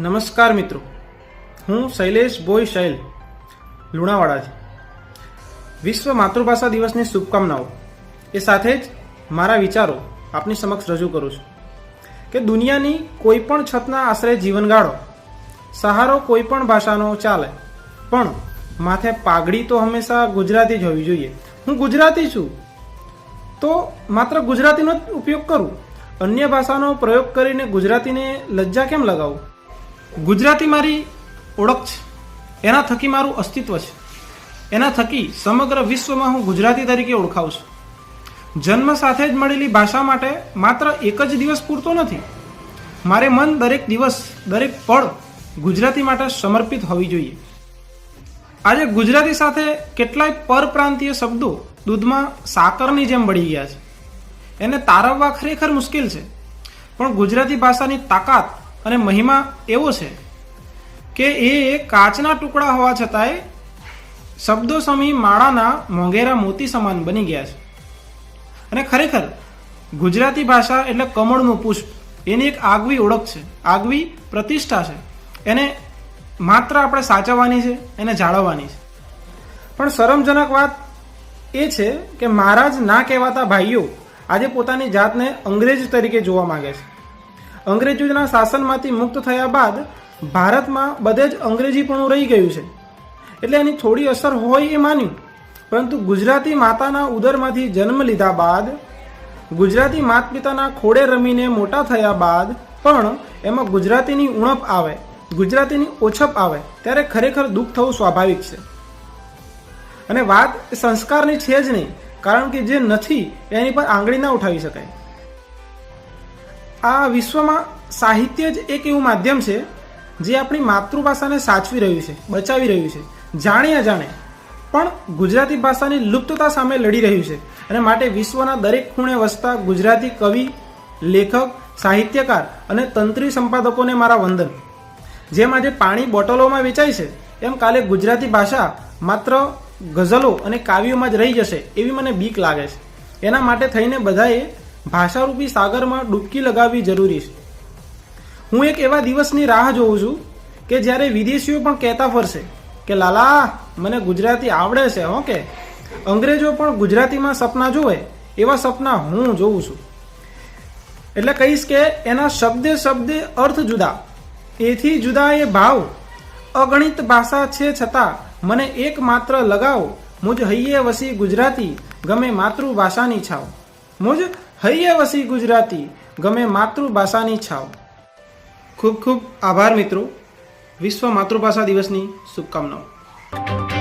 નમસ્કાર મિત્રો. હું શૈલેષ બોય શૈલ, લુણાવાડાથી. વિશ્વ માતૃભાષા દિવસની શુભકામનાઓ. એ સાથે જ મારા વિચારો આપની સમક્ષ રજૂ કરું છું. કે દુનિયાની કોઈ પણ છતના આશરે જીવન ગાળો સહારો કોઈ પણ ભાષાનો ચાલે, પણ માથે પાઘડી તો હંમેશા ગુજરાતી જ હોવી જોઈએ. હું ગુજરાતી છું. તો માત્ર ગુજરાતીનો જ ઉપયોગ કરું? અન્ય ભાષાનો પ્રયોગ કરીને ગુજરાતીને લજ્જા કેમ લગાવું? ગુજરાતી મારી ઓળખ છે. એના થકી મારું અસ્તિત્વ છે. એના થકી સમગ્ર વિશ્વમાં હું ગુજરાતી તરીકે ઓળખાઉં છું. જન્મ સાથે જ મળેલી ભાષા માટે માત્ર એક જ દિવસ પૂરતો નથી. મારે મન દરેક દિવસ, દરેક પળ ગુજરાતી માટે સમર્પિત હોવી જોઈએ. આજે ગુજરાતી સાથે કેટલાય પરપ્રાંતીય શબ્દો દૂધમાં સાકરની જેમ બળી ગયા છે. એને તારવવા ખરેખર મુશ્કેલ છે. પણ ગુજરાતી ભાષાની તાકાત અને મહિમા એવો છે કે એ કાચના ટુકડા હોવા છતાંય શબ્દો સમી માળાના મોંઘેરા મોતી સમાન બની ગયા છે. અને ખરેખર ગુજરાતી ભાષા એટલે કમળનું પુષ્પ, એની એક આગવી ઓળખ છે, આગવી પ્રતિષ્ઠા છે. એને માત્ર આપણે સાચવવાની છે, એને જાળવવાની છે. પણ શરમજનક વાત એ છે કે મારા જ ના કહેવાતા ભાઈઓ આજે પોતાની જાતને અંગ્રેજ તરીકે જોવા માંગે છે. અંગ્રેજોના શાસનમાંથી મુક્ત થયા બાદ ભારતમાં બધે જ અંગ્રેજીપણું રહી ગયું છે. એટલે એની થોડી અસર હોય એ માન્યું પરંતુ ગુજરાતી માતાના ઉદરમાંથી જન્મ લીધા બાદ, ગુજરાતી માત પિતાના ખોડે રમીને મોટા થયા બાદ પણ એમાં ગુજરાતીની ઉણપ આવે, ગુજરાતીની ઓછપ આવે, ત્યારે ખરેખર દુઃખ થવું સ્વાભાવિક છે. અને વાત સંસ્કારની છે જ નહીં, કારણ કે જે નથી, એની પર આંગળી ના ઉઠાવી શકાય. આ વિશ્વમાં સાહિત્ય જ એક એવું માધ્યમ છે જે આપણી માતૃભાષાને સાચવી રહ્યું છે, બચાવી રહ્યું છે, જાણે અજાણે. પણ ગુજરાતી ભાષાની લુપ્તતા સામે લડી રહ્યું છે અને માટે વિશ્વના દરેક ખૂણે વસતા ગુજરાતી કવિ, લેખક, સાહિત્યકાર અને તંત્રી સંપાદકોને મારા વંદન. જેમ આજે પાણી બોટલોમાં વેચાય છે, એમ કાલે ગુજરાતી ભાષા માત્ર ગઝલો અને કાવ્યોમાં જ રહી જશે એવી મને બીક લાગે છે. એના માટે થઈને બધાએ ભાષારૂપી સાગરમાં ડૂબકી લગાવવી જરૂરી છે. હું એક એવા દિવસની રાહ જોઉં છું કે જ્યારે વિદેશીઓ પણ કહેતા ફરશે કે, લાલા, મને ગુજરાતી આવડે છે, હો કે? અંગ્રેજો પણ ગુજરાતીમાં સપના જોવે એવા સપના હું જોઉં છું. એટલે કહીશ કે, એના શબ્દે શબ્દે અર્થ જુદા. એથી જુદા એ ભાવ. અગણિત ભાષા છે છતાં, મને એકમાત્ર લગાવ. મુજ હૈયે વસી ગુજરાતી, ગમે માતૃભાષાની છાવ. મુજ હૈયે વસી ગુજરાતી, ગમે માતૃભાષાની છાવ. ખૂબ ખૂબ આભાર મિત્રો. વિશ્વ માતૃભાષા દિવસની શુભકામનાઓ.